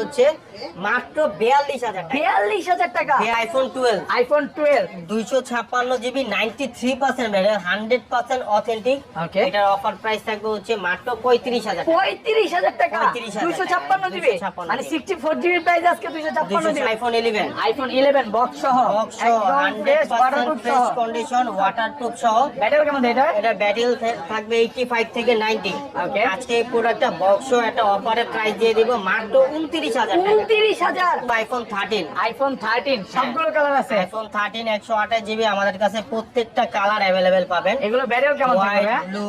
হচ্ছে? মাত্র বিয়াল্লিশ হাজার বিয়াল্লিশ হাজার টাকা? আইফোন টুয়েলভ আইফোন টুয়েলভ দুইশো ছাপ্পান্ন GB ninety three percent hundred percent authentic এটার অফার প্রাইস থাকবে হচ্ছে মাত্র পঁয়ত্রিশ হাজার পঁয়ত্রিশ হাজার টাকা? দুইশো ছাপ্পান্ন জিবি? মানে সিক্সটি ফোর জিবি প্রাইস আজকে দুইশো ছাপ্পান্ন GB. IPhone eleven iPhone eleven box সহ। হান্ড্রেড পার্সেন্ট ফ্রেশ সহ। কন্ডিশন ওয়াটারপ্রুফ সহ। ব্যাটারি কেমন এটা? এটা ব্যাটেল থাকবে এইটি ফাইভ থেকে নাইনটি আজকে প্রোডাক্টটা বক্স একটা অফারে প্রাইস দিয়ে দিব মাত্র উনত্রিশ হাজার উনত্রিশ হাজার। আইফোন থার্টিন আইফোন থার্টিন সবগুলো কালার আছে। আইফোন থার্টিন একশো আঠাশ জিবি আমাদের কাছে প্রত্যেকটা কালার অ্যাভেলেবেল পাবেন। এগুলো ব্যারেল কেমন হয় ব্লু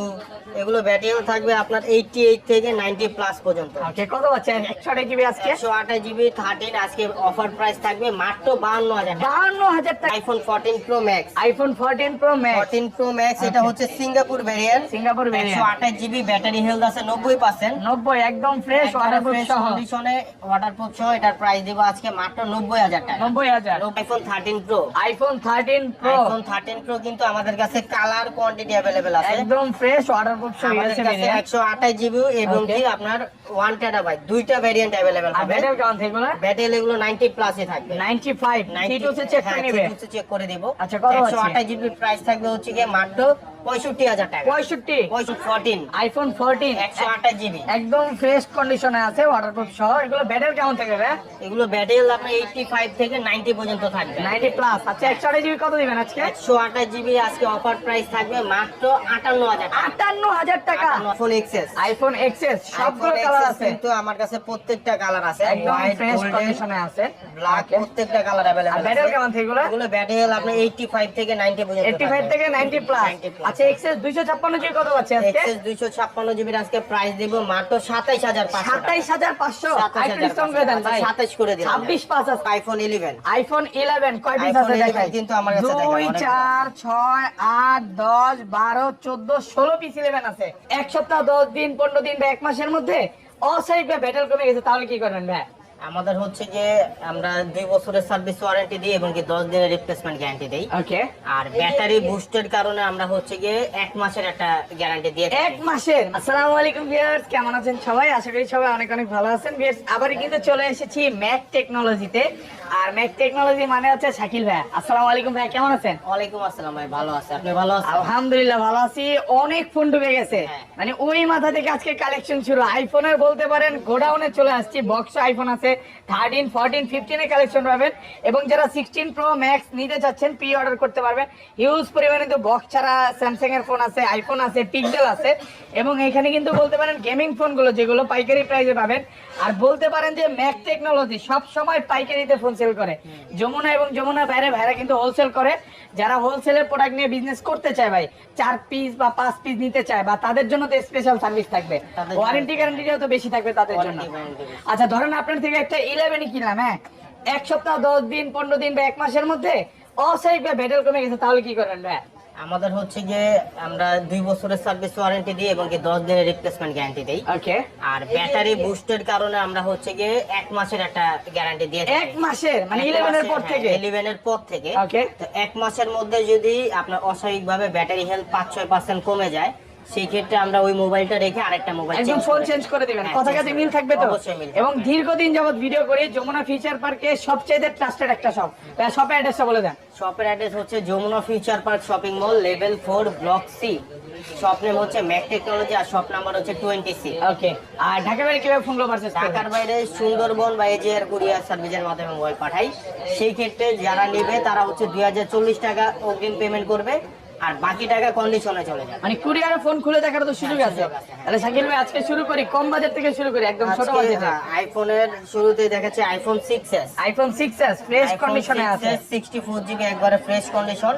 এগুলো ব্যাটেরিয়াল থাকবে আপনার এইটি এইট থেকে নাইনটি প্লাস পর্যন্ত। ওকে কত একশো আঠাশ জিবি আজকে? একশো আঠাশ জিবি থার্টিন আজকে অফার প্রাইস থাকবে মাত্র বাহান্ন হাজার বাহান্ন হাজার টাকা। IPhone fourteen pro max iPhone fourteen pro max fourteen pro max এটা হচ্ছে সিঙ্গাপুর ভ্যারিয়েন্ট সিঙ্গাপুর ভেরিয়েন্ট আঠাশ জিবি ব্যাটারি হেলথ আছে নব্বই পার্সেন্ট নব্বই একদম ফ্রেশ ওয়াটারপ্রুফ সহ। কন্ডিশনে ওয়াটারপ্রুফ সহ এটার প্রাইস দিব আজকে মাত্র নব্বই হাজার টাকা। নব্বই হাজার। IPhone thirteen pro iPhone thirteen pro iPhone thirteen pro কিন্তু আমাদের কাছে কালার কোয়ান্টিটি অ্যাভেলেবেল আছে। একদম ফ্রেশ ওয়াটারপ্রুফ ভেরিয়েন্ট একশো আঠাশ জিবি এবং কি আপনার ওয়ান টেরাবাইট দুইটা ভেরিয়েন্ট আর হবে। ব্যাটারি কেমন থাকবে ব্যাটেল এগুলো নাইনটি প্লাসে থাকবে। 95 সিট হচ্ছে চেক করে নেবে। চেক করে দিব। আচ্ছা, কত একশো আছে? আঠাশ জিবি প্রাইস থাকবে হচ্ছে গিয়ে মাত্র পঁয়ষট্টি হাজার টাকা। পঁয়ষট্টি? ফোরটিন আইফোন 14 একশো আঠাশ জিবি একদম ফ্রেশ কন্ডিশনে আছে ওয়াটারপ্রুফ সহ। এগুলো ব্যাটারি কেমন থাকবে এগুলো ব্যাটেল আপনার এইটটি ফাইভ থেকে নাইনটি পর্যন্ত থাকবে। 90 প্লাস আচ্ছা 128 জিবি কত দিবেন আজকে? একশো আঠাশ জিবি আজকে অফার প্রাইস থাকবে মাত্র আটান্ন হাজার টাকা। 58000 টাকা? ফোন এক্সেস আইফোন এক্সএস সবগুলো কালার আছে। কিন্তু আমার কাছে প্রত্যেকটা কালার আছে। একদম ফ্রেশ কন্ডিশনে আছে। ব্ল্যাক প্রত্যেকটা কালার ব্যাটারি কেমন থাকে এগুলো? এগুলো ব্যাটেল আপনার 85 থেকে 90 পর্যন্ত 85 থেকে 90 প্লাস 90 plus। আচ্ছা এক্সএস 256 জিবি কত পাচ্ছে আজকে? এক্সেস 256 জিবি আজকে প্রাইস দেব মাত্র 27500 27500 আইফোন ডিসকাউন্ট করে দেন ভাই। 27 করে দিলাম। 26 পাঁচ আছে। আইফোন 11 আইফোন 11 কয় পিস আছে 11 কিন্তু আমার কাছে দেখেন, দুই অনেক- চার ছয় আট দশ বারো চোদ্দ ষোলো পিস ইলেভেন আছে। এক সপ্তাহ দশ দিন পনেরো দিন বা এক মাসের মধ্যে অসাইড বা ব্যাটেল কমে গেছে তাহলে কি করবেন ভাই? আমাদের হচ্ছে যে আমরা দুই বছরের সার্ভিস ওয়ারেন্টি দিই এবং কি 10 দিনের রিপ্লেসমেন্ট গ্যারান্টি দিই। ওকে আর ব্যাটারি বুস্টের কারণে আমরা হচ্ছে গিয়ে এক মাসের একটা গ্যারান্টি দিয়ে এক মাসের। আসসালামু আলাইকুম ভিউয়ার্স কেমন আছেন সবাই? আশা করি সবাই অনেক অনেক ভালো আছেন। ভিউয়ার্স আবার কিন্তু চলে এসেছি ম্যাক টেকনোলজিতে আর ম্যাক টেকনোলজি মানে হচ্ছে শাকিল ভাই। আসসালামু আলাইকুম ভাই কেমন আছেন? ওয়ালাইকুম আসসালাম ভাই ভালো আছে। আপনি ভালো আছেন? আলহামদুলিল্লাহ ভালো আছি। অনেক ফোন গেছে। হ্যাঁ। মানে ওই মাথা থেকে আজকে কালেকশন শুরু। আইফোনের বলতে পারেন গোডাউনে চলে আসছি। বক্স আইফোন আছে। থার্টিন ফোরটিন ফিফটিনের কালেকশন পাবেন। এবং যারা সিক্সটিন প্রো ম্যাক্স নিতে চাচ্ছেন প্রি অর্ডার করতে পারবেন। হিউজ পরিমাণে তো বক্স ছাড়া স্যামসাং এর ফোন আছে আইফোন আছে পিক্সেল আছে। এবং এখানে কিন্তু বলতে পারেন গেমিং ফোনগুলো যেগুলো পাইকারি প্রাইসে পাবেন। আর বলতে পারেন যে ম্যাক টেকনোলজি সব সময় পাইকারিতে ফোন সেল করে। যমুনা এবং যমুনা বাইরে ভাইরা কিন্তু হোলসেল করে। যারা হোলসেলের প্রোডাক্ট নিয়ে বিজনেস করতে চায় ভাই চার পিস বা পাঁচ পিস নিতে চায় বা তাদের জন্য তো স্পেশাল সার্ভিস থাকবে। ওয়ারেন্টি গ্যারান্টিটাও তো বেশি থাকবে তাদের জন্য। আচ্ছা ধরেন আপনার থেকে একটা ইলেভেনই কিনলাম হ্যাঁ? এক সপ্তাহ দশ দিন পনেরো দিন বা এক মাসের মধ্যে অসাইড বা ভেটেল কমে গেছে তাহলে কি করেন ভাই? আমাদের হচ্ছে যে আমরা দুই বছরের সার্ভিস ওয়ারেন্টি দিই এবং কি দশ দিনের রিপ্লেসমেন্ট গ্যারান্টি দিই। ওকে আর ব্যাটারি বুস্টের কারণে আমরা হচ্ছে গিয়ে এক মাসের একটা গ্যারান্টি দিয়ে এক মাসের? মানে ইলেভেনের পর থেকে? ইলেভেনের পর থেকে। ওকে তো এক মাসের মধ্যে যদি আপনার অস্বাভাবিকভাবে ব্যাটারি হেলথ পাঁচ ছয় পার্সেন্ট কমে যায় সেই ক্ষেত্রে আমরা ওই মোবাইলটা রেখে আরেকটা মোবাইল একদম ফোন চেঞ্জ করে দিবেন। হ্যাঁ, কথা কাছে মিল থাকবে তো। এবং দীর্ঘদিন যাবত ভিডিও করি যমুনা ফিচার পার্কে সবচেয়ে ট্রাস্টেড একটা শপ শপের অ্যাড্রেসটা বলে দেন। শপের অ্যাড্রেস হচ্ছে Jamuna future park shopping mall level four block C shop name হচ্ছে ম্যাক টেকনোলজি আর শপ নাম্বার হচ্ছে টোয়েন্টি সি ওকে আর ঢাকা বাড়ি কীভাবে ফোন পারচেস ঢাকার বাইরে সুন্দরবন বা এজিআর কুরিয়ার সার্ভিসের মাধ্যমে মোবাইল পাঠাই। সেই ক্ষেত্রে যারা নেবে তারা হচ্ছে দুই হাজার চল্লিশ টাকা অগ্রিম পেমেন্ট করবে। আর বাকি টাকা কন্ডিশনে চলে যাবে। মানে কুরিয়ারে ফোন খুলে দেখার তো সুযোগ আছে। সুযোগ আছে, হ্যাঁ। তাহলে শাকিল ভাই আজকে শুরু করি কম বাজেট থেকে শুরু করি একদম ছোট বাজেটে। হ্যাঁ, আইফোনের শুরুতে দেখাচ্ছে iPhone six S iPhone 6s fresh কন্ডিশনে আছে। জিবি একবারে ফ্রেশ কন্ডিশন.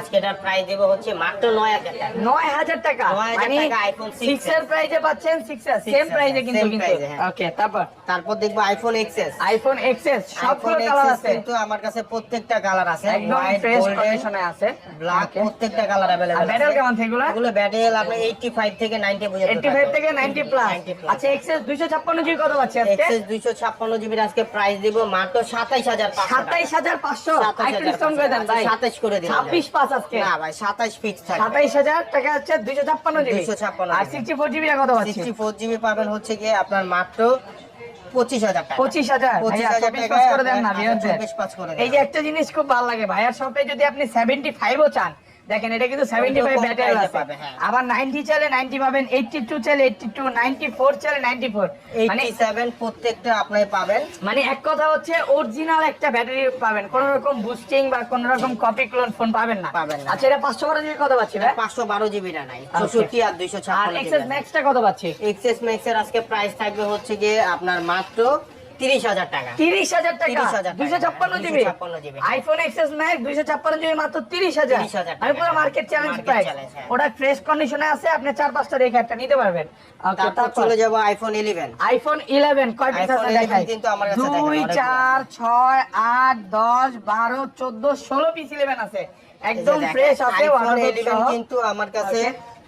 আজকে এটার প্রাইস দেবো হচ্ছে মাত্র নয় হাজার টাকা। নয় হাজার টাকা? 9,000 মানে টাকা 6s সিক্স এর প্রাইজে পাচ্ছেন? 6s সেম প্রাইজে কিন্তু কিন্তু। এ, হ্যাঁ। ওকে তারপর? তারপর দেখব আইফোন এক্সএস আইফোন এক্সএস সবগুলো আইফোন কালার আছে। কিন্তু আমার কাছে প্রত্যেকটা কালার আছে। একদম ফ্রেশ কন্ডিশনে আছে। Black Okay. প্রত্যেকটা কালার আর अवेलेबल ব্যাটারি কেমন থাকে এগুলো এগুলো ব্যাটেল আপনি 85 থেকে 90 পর্যন্ত 85 থেকে 90 প্লাস 90 plus। আচ্ছা এক্সএস 256 জিবি কত পাচ্ছে আজকে এক্সএস 256 জিবি আজকে প্রাইস দিব মাত্র 27500 টাকা 27500 আইফোন ডিসকাউন্ট করে দেন ভাই 27 করে দিন 26 পাস আজকে না ভাই 27 ফিক্স থাকবে 27000 টাকা হচ্ছে 256 জিবি 256 আর জিবি। 64 জিবি কত পাচ্ছে 64 জিবি পাবেন হচ্ছে গিয়ে আপনার মাত্র পঁচিশ হাজার টাকা পঁচিশ হাজার পঁচিশ ভাইয়া, হাজার চব্বিশ টাকায় পাঁচ করে দেন না আপনার ভিউয়ারদের। চব্বিশ পাঁচ করে এই দেন। যে একটা জিনিস খুব ভালো লাগে ভাইয়ার শপে যদি আপনি সেভেন্টি ফাইভও চান দেখেন এটা কিন্তু সেভেন্টি ফাইভ কম ব্যাটারি আছে। হ্যাঁ। আবার নাইনটি চাইলে নাইনটি পাবেন এইটটি টু চাইলে এইটটি টু নাইনটি ফোর চাইলে নাইনটি ফোর মানে 87 প্রত্যেকটা আপনি পাবেন। মানে এক কথা হচ্ছে অরিজিনাল একটা ব্যাটারি পাবেন। কোন রকম বুস্টিং বা কোন রকম কপি ক্লোন ফোন পাবেন না। পাবেন না। আচ্ছা এটা পাঁচশো বারো জিবি কত পাচ্ছি ভাই? পাঁচশো বারো জিবিটা নাই। Okay. চৌষট্টি আর দুইশো আর ছাপ্পান্ন এক্সেস ম্যাক্সটা কত পাচ্ছি? এক্সেস ম্যাক্স এর আজকে প্রাইস থাকবে হচ্ছে গিয়ে আপনার মাত্র তিরিশ হাজার টাকা। তিরিশ হাজার টাকা? 30,000 ছাপ্পান্ন জিবি? আইফোন এক্সেস ম্যাক্স দুইশো ছাপ্পান্ন জিবি মাত্র তিরিশ হাজার? আমি পুরো মার্কেট চ্যালেঞ্জ প্রাইস। ওটা ফ্রেশ কন্ডিশনে আছে আপনি চার পাঁচটা রেখে একটা নিতে পারবেন। তারপর তারপর চলে যাব আইফোন ইলেভেন আইফোন ইলেভেন কয় পিস আছে দেখাই। কিন্তু আমার কাছে দুই চার ছয় আট দশ বারো চোদ্দ ষোলো পিস ইলেভেন আছে। একদম ফ্রেশ আছে। কিন্তু আমার কাছে.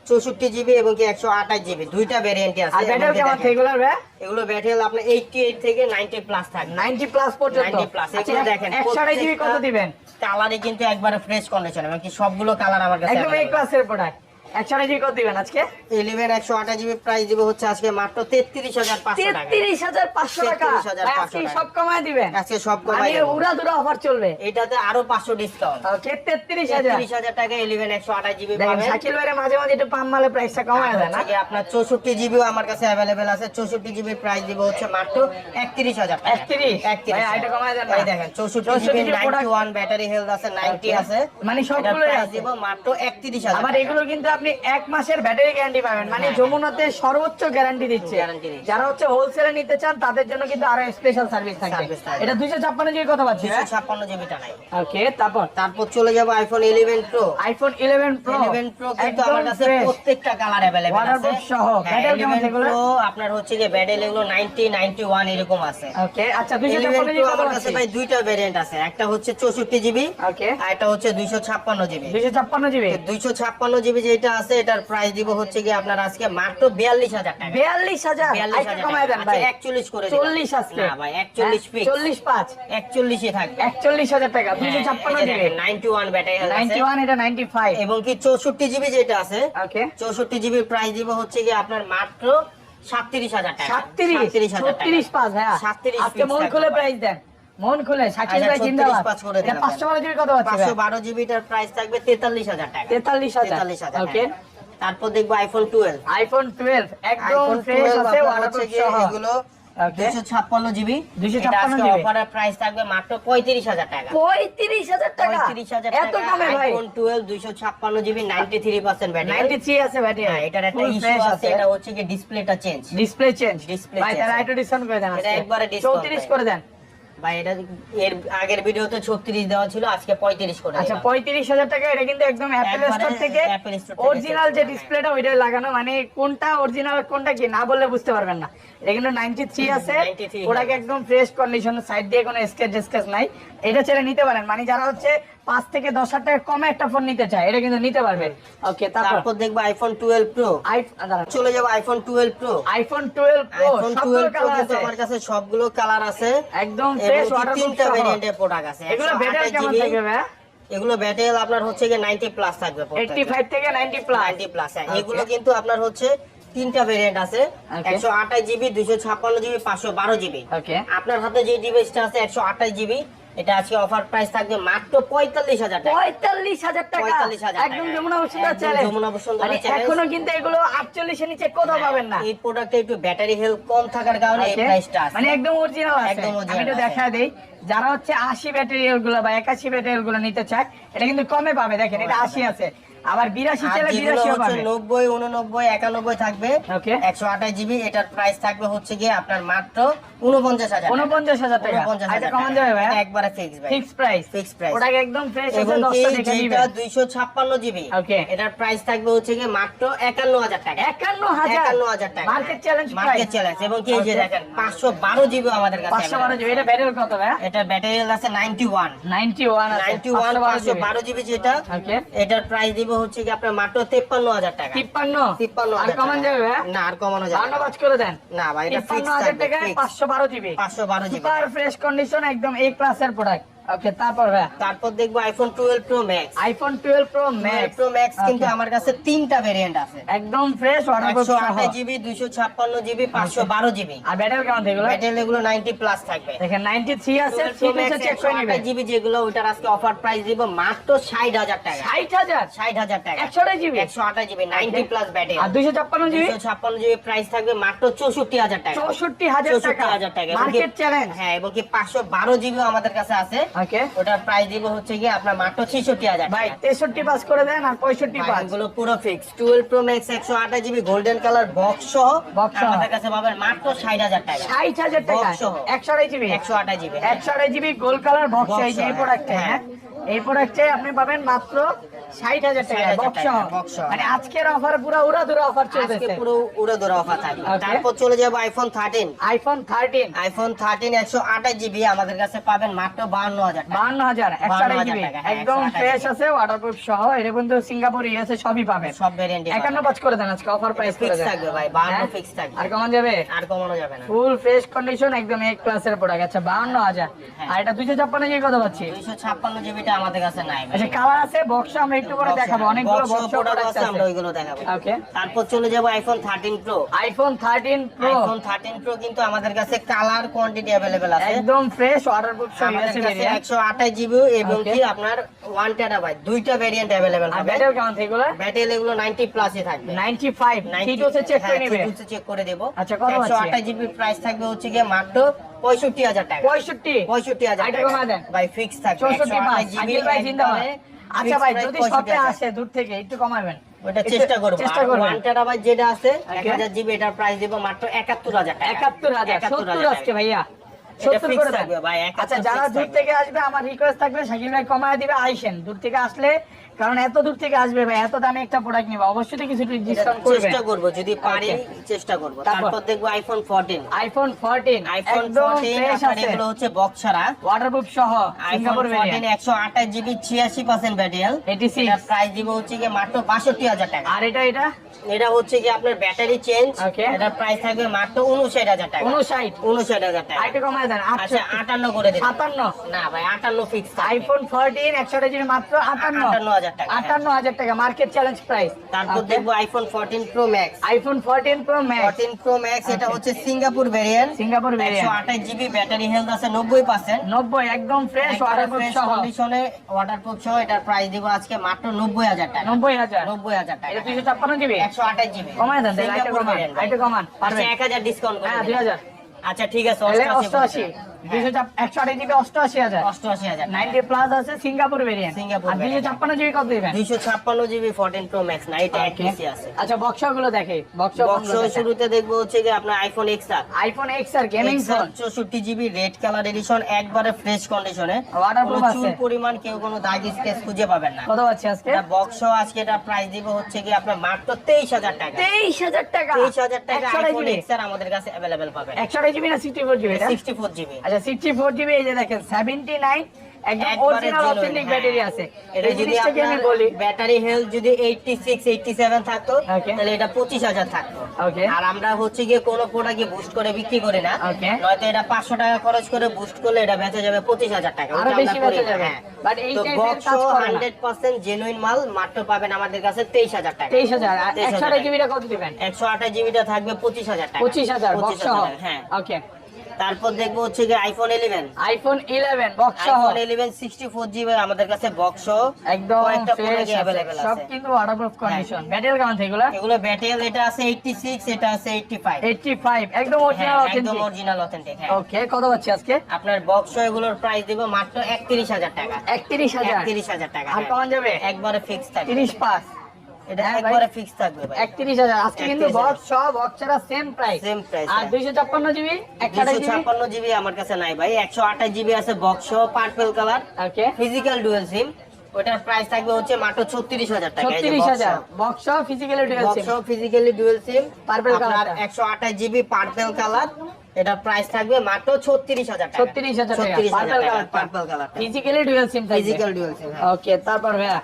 চৌষট্টি জিবি এবং কি একশো আঠাশ জিবি। দুইটা ভ্যারিয়েন্ট আছে। আর ব্যাটারি কেমন। এগুলো ব্যাটারি আপনার এইটটি এইট থেকে নাইনটি প্লাস থাকে নাইনটি প্লাস পর্যন্ত? 90 plus, আচ্ছা এগুলো দেখেন, একশো জিবি কত দিবেন? কালারে কিন্তু একবারে ফ্রেশ কন্ডিশন এবং কি সবগুলো কালার আমার কাছে একদম এই ক্লাসের প্রোডাক্ট 128 জিবি কত দিবেন আজকে? ইলেভেন একশো আঠাশ জিবি প্রাইস দিব হচ্ছে আজকে মাত্র তেত্রিশ হাজার পাঁচশো টাকা। 33500 টাকা। 33,500 ভাই, আজকে সব কমায় দিবেন। আজকে সব কমাই উড়া দুরা অফার চলবে। এটাতে আরও পাঁচশো ডিসকাউন্ট ওকে 33000 তেত্রিশ হাজার টাকা ইলেভেন একশো আঠাশ জিবি পাবেন। শাকিল ভাইয়ের মাঝে মাঝে একটু পাম মালে প্রাইসটা কমায় দেয় না আপনার চৌষট্টি জিবিও আমার কাছে অ্যাভেলেবেল আছে। চৌষট্টি জিবির প্রাইস দিব হচ্ছে মাত্র একত্রিশ হাজার 31? একত্রিশ? কমায় দেন। দেখেন চৌষট্টি 64 GB GB ninety one battery health আছে নাইনটি আছে। মানে। দিব মাত্র একত্রিশ হাজার আবার এগুলো কিন্তু আপনি এক মাসের ব্যাটারি গ্যারান্টি পাবেন। মানে যমুনাতে সর্বোচ্চ গ্যারান্টি দিচ্ছে। যারা হচ্ছে হোলসেলে নিতে চান তাদের জন্য কিন্তু আরও স্পেশাল সার্ভিস থাকবে। এটা 256 জিবি কত পাচ্ছি ছাপ্পান্ন জিবিটা নাই। ওকে তারপর? তারপর চলে যাব iPhone eleven pro iPhone 11 pro 11 pro কিন্তু আমার কাছে প্রত্যেকটা কালার অ্যাভেলেবেল আছে। সহ। হ্যাঁ, Battle কেমন 11 এগুলো? আপনার হচ্ছে যে ব্যাটেল এগুলো 90 91 এরকম আছে। ওকে আচ্ছা 11 256 জিবি আমার কাছে ভাই দুইটা ভেরিয়েন্ট আছে। একটা হচ্ছে 64 জিবি ওকে আর একটা হচ্ছে 256 জিবি 256 জিবি 256 জিবি যেটা আছে এটার প্রাইস দিব হচ্ছে কি আপনার আজকে মাত্র 42000 টাকা। 42000 42000 আইটা কমায় দেন ভাই। 41 করে দিলাম। 40 আজকে। না ভাই 41 ফিক্স 40 5 41 এ থাকবে। 41000 টাকা হ্যাঁ, 256 জিবি 91 ব্যাটারি আছে 91 এটা 95 এবং কি 64 জিবি যেটা আছে ওকে। 64 জিবির প্রাইস দিব হচ্ছে কি আপনার মাত্র 37000 টাকা। 37 36 পাঁচ হ্যাঁ। 37 আজকে মন খুলে প্রাইস দেন। মন খুলে শাকিল আচ্ছা, ভাই জিন্দাবাদ। এটা দিলাম। 512 জিবি কত পাচ্ছি ভাই? 512 জিবিটার প্রাইস থাকবে 43000 টাকা। 43000 43000 ওকে। তারপর দেখব আইফোন 12 আইফোন 12 একদম ফ্রেশ আছে ওয়াটারপ্রুফ সহ। এগুলো 256 জিবি। 256 জিবি। অফারের প্রাইস থাকবে মাত্র 35000 টাকা। 35000 টাকা? 35000 এত কমে ভাই? আইফোন 12 256 জিবি 93% ব্যাটারি 93 আছে ব্যাটারি হ্যাঁ এটার একটা ইস্যু আছে এটা হচ্ছে কি ডিসপ্লেটা চেঞ্জ ডিসপ্লে চেঞ্জ ভাই ডিসকাউন্ট করে দেন এটা একবারে 34 করে দেন। ভাই এটা এর আগের ভিডিওতে 36 দেওয়া ছিল আজকে 35 করে আচ্ছা দিলাম। পঁয়ত্রিশ হাজার টাকা এটা কিন্তু একদম অ্যাপেল স্টোর থেকে Apple Store থেকে অরিজিনাল যে ডিসপ্লেটা ওইটা লাগানো মানে কোনটা অরিজিনাল কোনটা কি না বললে বুঝতে পারবেন না। এটা কিন্তু 93 আছে। 93 ওটাকে একদম ফ্রেশ কন্ডিশন সাইড দিয়ে কোনো স্কেচ স্কেচ নাই। এটা ছেড়ে নিতে পারেন। মানে যারা হচ্ছে পাঁচ থেকে দশ হাজার টাকা কমে একটা ফোন নিতে চায় এটা কিন্তু নিতে পারবে। ওকে তারপর দেখব আইফোন 12 প্রো চলে যাব iPhone 12 pro iPhone twelve iPhone সবগুলো 12 প্রো আছে। আমার কাছে সবগুলো কালার আছে। একদম ফ্রেশ তিনটা প্রোডাক্ট আছে। এগুলো 128 ব্যাটারি কেমন থাকবে এগুলো ব্যাটারি আপনার হচ্ছে গিয়ে 90 প্লাস থাকবে প্রত্যেকটা। 85 থেকে 90 প্লাস 90 প্লাস এগুলো কিন্তু আপনার হচ্ছে তিনটা ভেরিয়েন্ট আছে। Okay. 128 জিবি 256 জিবি 512 জিবি আপনার হাতে যে ডিভাইসটা আছে 128 জিবি এটা আজকে অফার প্রাইস থাকবে মাত্র 45000 টাকা। পঁয়তাল্লিশ হাজার টাকা? 45,000 একদম যমুনা বসুন্ধরা চ্যালেঞ্জ যমুনা বসুন্ধরা মানে এখনও কিন্তু এগুলো আটচল্লিশের নিচে কোথাও পাবেন না। এই প্রোডাক্টে একটু ব্যাটারি হেলথ কম থাকার কারণে এই প্রাইসটা মানে একদম অরিজিনাল একদম আমি দেখা দেই। যারা হচ্ছে আশি ব্যাটারিয়ালগুলো বা একাশি ব্যাটারি গুলো নিতে চায় এটা কিন্তু কমে পাবে। দেখেন এটা আশি আছে। আবার বিরাশি চাইলে হচ্ছে নব্বই উননব্বই একানব্বই থাকবে। একশো আঠাশ জিবি এটার প্রাইস থাকবে হচ্ছে গিয়ে আপনার মাত্র উনপঞ্চাশ হাজার উনপঞ্চাশ হাজার টাকা। কমন যাবে ভাই একবারে ফিক্স ভাই ফিক্স প্রাইস Fixed price। ওটাকে একদম ফ্রেশ এবং আছে কি দশটা দেখে যেটা দুইশো ছাপ্পান্ন জিবি এটার প্রাইস থাকবে হচ্ছে গিয়ে মাত্র একান্ন হাজার টাকা। একান্ন হাজার? একান্ন হাজার টাকা। মার্কেট চ্যালেঞ্জ মার্কেট চ্যালেঞ্জ এবং কি যে দেখেন পাঁচশো বারো জিবি আমাদের কাছে পাঁচশো বারো জিবি। এটা ব্যাটারি কত ভাই এটা ব্যাটারি আছে ninety one ninety one ninety one পাঁচশো বারো জিবি। যেটা এটার প্রাইস দিব হচ্ছে কি আপনার মাত্র তেপ্পান্ন হাজার টাকা। তিপ্পান্ন? তিপ্পান্ন আর কমন যাবে ভাই না আর কমানো যাবে বান্ন পাঁচ করে দেন। না ভাই এটা তিপ্পান্ন ফিক্স হাজার থাকবে পাঁচশো বারো GB. 512 GB. Super fresh condition একদম এ ক্লাসের প্রোডাক্ট ওকে তারপর ভাইয়া? তারপর দেখব iPhone twelve pro max iPhone twelve pro max pro max কিন্তু আমার কাছে তিনটা ভেরিয়েন্ট আছে। একদম ফ্রেশ একশো সহ। আঠাশ জিবি দুইশো ছাপ্পান্ন জিবি পাঁচশো বারো জিবি আর ব্যাটারি কেমন এগুলো ব্যাটারি এগুলো নাইনটি প্লাস থাকবে। দেখেন 93 আছে আছে চেক করে নেবেন। জিবি যেগুলো ওইটার আজকে অফার প্রাইস দিব মাত্র ষাট হাজার টাকা। 60000 ষাট হাজার টাকা। একশো আঠাশ জিবি একশো আঠাশ জিবি নাইনটি প্লাস ব্যাটারি আর 256 জিবি দুশো ছাপ্পান্ন জিবি প্রাইস থাকবে মাত্র চৌষট্টি হাজার টাকা। 64000 টাকা। চৌষট্টি হাজার টাকা। মার্কেট চ্যালেঞ্জ হ্যাঁ এবং কি পাঁচশো বারো জিবিও আমাদের কাছে আছে। ওকে। ওটার প্রাইস দিব হচ্ছে কি আপনার মাত্র ছেষট্টি হাজার ভাই 63 পাস করে দেন আর 65 পাস। এগুলো পুরো ফিক্স টুয়েলভ প্রো ম্যাক্স একশো আঠাশ জিবি গোল্ডেন কালার বক্স সহ। আমাদের কাছে পাবেন মাত্র ষাট হাজার টাকা। 60000 টাকা। Box সহ। 128 জিবি একশো আঠাশ GB 128 GB gold colour box এই যে এই হ্যাঁ। হ্যাঁ হচ্ছে আপনি পাবেন মাত্র 60000 টাকা 60,000 বক্স টাকা। মানে আজকের অফার পুরো উড়াধুরা অফার চলতেছে। পুরো উড়ে ধরে অফার থাকবে তারপর চলে যাব iPhone thirteen iPhone 13 iPhone thirteen একশো আঠাশ জিবি আমাদের কাছে পাবেন মাত্র বাহান্ন হাজার টাকা। 52000 128 জিবি টাকা, হ্যাঁ, একদম ফ্রেশ আছে ওয়াটারপ্রুফ সহ এটা কিন্তু সিঙ্গাপুর ইউএসএ সবই পাবেন সব ভেরিয়েন্ট 51 পাঁচ করে দেন আজকে অফার প্রাইস ফিক্স থাকবে ভাই বাহান্ন হ্যাঁ? ফিক্স থাকবে। আর কমান যাবে? আর কমানো যাবে না। ফুল ফ্রেশ কন্ডিশন একদম এক ক্লাসের প্রোডাক্ট আচ্ছা 52000 হাজার। আর এটা 256 জিবি কত পাচ্ছি দুইশো ছাপ্পান্ন জিবিটা আমাদের কাছে নাই আচ্ছা কালার আছে বক্স আমরা একটু করে দেখাবো। অনেকগুলো বক্স প্রোডাক্ট আছে, আমরা ওইগুলো দেখাবো। ওকে তারপর চলে যাব iPhone thirteen pro iPhone 13 pro iPhone thirteen pro কিন্তু আমাদের কাছে কালার কোয়ান্টিটি অ্যাভেলেবেল আছে। একদম ফ্রেশ ওয়াটারপ্রুফ সহ আমাদের আছে কাছে একশো আঠাশ জিবি এবং কি আপনার ওয়ান টেরাবাইট দুইটা ভেরিয়েন্ট অ্যাভেলেবেল হবে। ব্যাটারি কেমন এগুলো? ব্যাটারি এগুলো নাইনটি প্লাসই থাকবে। 95 ঠিক আছে চেক করে নেবে? চেক করে দেবো। আচ্ছা, কত আছে? আঠাশ জিবি প্রাইস থাকবে হচ্ছে গিয়ে মাত্র পঁয়ষট্টি হাজার টাকা। 65 পঁয়ষট্টি হাজার টাকা। দেন। ভাই ফিক্স থাকবে। 64 পাস জিবি ভাই জিন্দাবাদ। আচ্ছা ভাই যদি আসে দূর থেকে একটু কমাবেন। ওটা চেষ্টা করব। চেষ্টা টেরাবাইট যেটা আছে Okay. এক হাজার জিবি এটার প্রাইস দেবো মাত্র একাত্তর হাজার টাকা। 71000 70 আজকে ভাইয়া। এটা 70 fix করে দেন। থাকবে ভাই, 71 আচ্ছা যারা দূর থেকে আসবে আমার রিকোয়েস্ট থাকবে শাকিল ভাই কমায় দিবে আইসেন। দূর থেকে আসলে কারণ এত দূর থেকে আসবে ভাই এত দামে একটা প্রোডাক্ট নিবে অবশ্যই তো কিছু ডিসকাউন্ট করবে। চেষ্টা করব যদি পারি চেষ্টা করব। তারপর? দেখব আইফোন ফোরটিন আইফোন 14 আইফোন একদম ফোরটিন ফ্রেশ আপনার আছে। এগুলো হচ্ছে বক্স ছাড়া। ওয়াটারপ্রুফ সহ সিঙ্গাপুর ভেরিয়েন্ট একশো আঠাশ জিবি ছিয়াশি পার্সেন্ট ব্যাটারি 86 এটার প্রাইস দিব হচ্ছে গিয়ে মাত্র বাষট্টি হাজার টাকা। আর এটা এটা? এটা হচ্ছে কি আপনার ব্যাটারি চেঞ্জ এটা প্রাইস থাকবে মাত্র উনষাট হাজার টাকা। 59 উনষাট হাজার টাকা। আইটা কমায় দেন আচ্ছা 68 আটান্ন করে দিন। 57 না ভাই আটান্ন ফিক্স আইফোন 14 100 জিবি মাত্র 58 58,000 টাকা, হ্যাঁ। 58000 টাকা মার্কেট চ্যালেঞ্জ প্রাইস তারপর দেখব iPhone fourteen pro max iPhone 14 pro max fourteen pro max এটা হচ্ছে সিঙ্গাপুর ভেরিয়েন্ট সিঙ্গাপুর ভেরিয়েন্ট আঠাশ জিবি ব্যাটারি হেলথ আছে নব্বই পার্সেন্ট 90 একদম ফ্রেশ ওয়াটারপ্রুফ সহ। কন্ডিশনে ওয়াটারপ্রুফ সহ এটার প্রাইস দিব আজকে মাত্র নব্বই হাজার টাকা। 90000 নব্বই হাজার টাকা। এটা 256 জিবি একশো আঠাশ জিবি কমায় দেন তাহলে কমান। variant, কমান। আচ্ছা এক হাজার ডিসকাউন্ট হ্যাঁ দিন। 2000 আচ্ছা ঠিক আছে অষ্টআশি 88 128 জিবি 88000 অষ্টআশি হাজার। 90 প্লাস আছে সিঙ্গাপুর ভেরিয়েন্ট সিঙ্গাপুর আর variant। 256 জিবি কত দিবেন? দুইশো ছাপ্পান্ন জিবি ফোরটিন প্রো ম্যাক্স না এটা এক Okay. পিসি আছে। আচ্ছা বক্সগুলো দেখে বক্স বক্স শুরুতে দেখব হচ্ছে আপনার iPhone X R. IPhone X R gaming phone চৌষট্টি জিবি রেড কালার এডিশন একবারে ফ্রেশ কন্ডিশনে প্রচুর পরিমাণ কেউ কোনো দাগ স্কেচ খুঁজে পাবেন না। কত আছে আজকে? বক্স আজকে এটা প্রাইস দিব হচ্ছে কি আপনার মাত্র তেইশ হাজার টাকা। 23000 টাকা। তেইশ হাজার টাকা 128 আইফোন জিবি? এক্স আর আমাদের কাছে অ্যাভেলেবেল পাবেন। 128 জিবি না 64 জিবি সিক্সটি ফোর জিবি। আচ্ছা 64 জিবি এই যে দেখেন 79 একদম অরিজিনাল অথেন্টিক ব্যাটারি আছে হ্যাঁ। এটা যদি আমি বলি? ব্যাটারি হেলথ যদি 86 87 থাকতো তাহলে এটা 25000 থাকতো. আর আমরা হচ্ছে গিয়ে কোনো প্রোডাক্টে বুস্ট করে বিক্রি করি না। নয়তো এটা 500 টাকা খরচ করে বুস্ট করলে এটা বেচা যাবে 25000 টাকা। আরও বেশি বেচা যাবে। হ্যাঁ। But এই তো বক্স কাজ করে 100% জেনুইন মাল মাত্র পাবেন আমাদের কাছে 23000 টাকা। 23000 আর 23,000 128 জিবিটা কত দিবেন? 128 জিবিটা থাকবে 25000 টাকা। 25000 বক্স 25,000 সহ? টাকা, হ্যাঁ। ওকে তারপর দেখব হচ্ছে গিয়ে আইফোন 11 আইফোন 11 বক্স সহ। আইফোন 11 64 জিবি আমাদের কাছে বক্স সহ। একদম প্রোডাক্ট অ্যাভেলেবেল সব কিন্তু ওয়াটারপ্রুফ কন্ডিশন ব্যাটারি কেমন থাকে এগুলো? এগুলো ব্যাটেল এটা আছে 86 এটা আছে 85 85 একদম অরিজিনাল হ্যাঁ, একদম অরিজিনাল অথেন্টিক হ্যাঁ। ওকে কত পাচ্ছি আজকে? আপনার বক্স এগুলোর প্রাইস দিব মাত্র 31000 টাকা। 31000 31000 টাকা আর হ্যাঁ। কমান যাবে? একবারে ফিক্স থাকবে। 30 পাস এটা হ্যাঁ। একবারে ফিক্স থাকবে ভাই। 31000 আজকে কিন্তু বক্স সহ box same price same price আর 256 জিবি 128 জিবি আমার কাছে নাই ভাই। 128 জিবি আছে box purple colour okay physical dual SIM ওটার প্রাইস থাকবে হচ্ছে মাত্র 36000 টাকা। 36000 বক্স সহ। Physically dual SIM box physically dual SIM Purple আপনার 128 জিবি পার্পল কালার এটা প্রাইস থাকবে মাত্র 36000 টাকা। 36000 টাকা। 36000 purple colour purple colour physically dual SIM physical dual SIM okay তারপর ভাইয়া।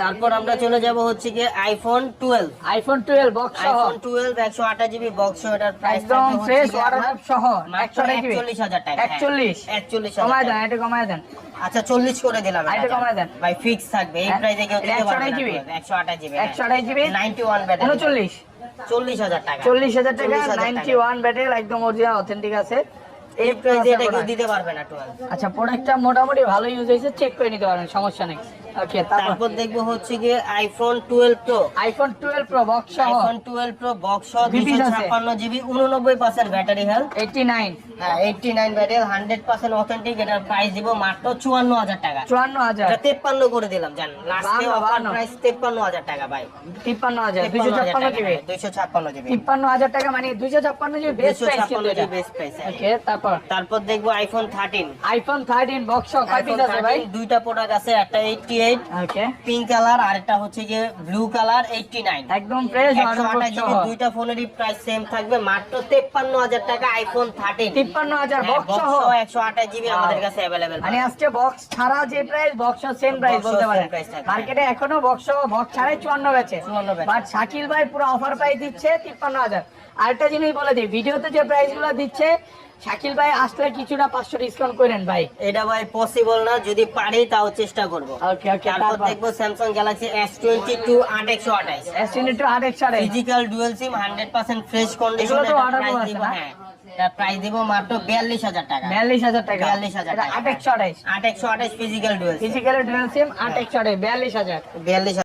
তারপর আমরা চলে যাব হচ্ছে কি iPhone twelve iPhone twelve box সহ। আইফোন টুয়েলভ একশো আঠাশ জিবি বক্স এটার প্রাইস একদম ফ্রেশ ওয়াটারপ্রুফ সহ। মাত্র 128 একচল্লিশ হাজার টাকা হ্যাঁ। একচল্লিশ। একচল্লিশ কমায় দেন এটা কমায় দেন। আচ্ছা চল্লিশ করে দিলাম এটা। কমায় দেন। ভাই ফিক্স থাকবে। এই হ্যাঁ। প্রাইসে কেউ দিতে পারবে 128 GB? না একশো আঠাশ জিবি একশো আঠাশ জিবি নাইনটি ওয়ান ব্যাটারি উনচল্লিশ। চল্লিশ হাজার টাকা। চল্লিশ হাজার টাকা 40,000 নাইনটি ওয়ান ব্যাটারি একদম অরিজিনাল অথেন্টিক আছে। এই প্রাইসে এটা কেউ দিতে পারবে না টুয়েলভ আচ্ছা প্রোডাক্টটা মোটামুটি ভালো ইউজ হয়েছে চেক করে নিতে পারেন সমস্যা নেই। ওকে তারপর দেখব হচ্ছে গিয়ে iPhone twelve pro iPhone twelve pro box সহ। আইফোন টুয়েলভ প্রো বক্স আছে। ছাপ্পান্ন জিবি উননব্বই percent battery health eighty nine হ্যাঁ eighty nine battery hundred percent authentic এটার প্রাইস দিব মাত্র চুয়ান্ন হাজার টাকা। চুয়ান্ন হাজার। এটা তেপ্পান্ন করে দিলাম জান। লাস্টে অফার প্রাইস তেপ্পান্ন হাজার টাকা ভাই। তিপ্পান্ন হাজার দুইশো ছাপ্পান্ন জিবি দুইশো ছাপ্পান্ন জিবি তিপ্পান্ন হাজার টাকা মানে দুইশো ছাপ্পান্ন জিবি বেস্ট প্রাইস কিন্তু বেস্ট প্রাইস ওকে তারপর? তারপর দেখব iPhone thirteen iPhone thirteen box সহ কয় পিস আছে ভাই? দুইটা প্রোডাক্ট আছে একটা eighty eight okay pink colour আর একটা হচ্ছে গিয়ে ব্লু কালার এইটটি নাইন একদম ফ্রেশ দুইটা ফোনেরই প্রাইস সেম থাকবে মাত্র তেপ্পান্ন হাজার টাকা আইফোন থার্টিন তিপ্পান্ন হাজার বক্স সহ। একশো আঠাশ জিবি আমাদের কাছে অ্যাভেলেবেল মানে আজকে বক্স ছাড়া যে প্রাইস বক্স সেম প্রাইস বলতে পারেন। মার্কেটে এখনও বক্স বক্স ছাড়াই চুয়ান্ন বেচে। 54 বেচে। বাট শাকিল ভাই পুরো অফার প্রাইস দিচ্ছে তিপ্পান্ন হাজার। আরেকটা জিনিস বলে দিই ভিডিওতে যে প্রাইসগুলো দিচ্ছে শাকিল ভাই আসলে কিছুটা পাঁচশো ডিসকাউন্ট করেন ভাই। এটা ভাই পসিবল না যদি পারি তাও চেষ্টা করব। ওকে ওকে তারপর তারপর? দেখব Samsung Galaxy S twenty two আট একশো আঠাইশ এস টোয়েন্টি টু আট একশো আঠাশ physical dual SIM hundred percent fresh condition হ্যাঁ। প্রাইস দিব মাত্র বিয়াল্লিশ হাজার টাকা। বিয়াল্লিশ হাজার টাকা? বিয়াল্লিশ হাজার। আট একশো আঠাশ। আট একশো আঠাইশ physical dual physical dual SIM আট একশো আঠাশ বিয়াল্লিশ হাজার। বিয়াল্লিশ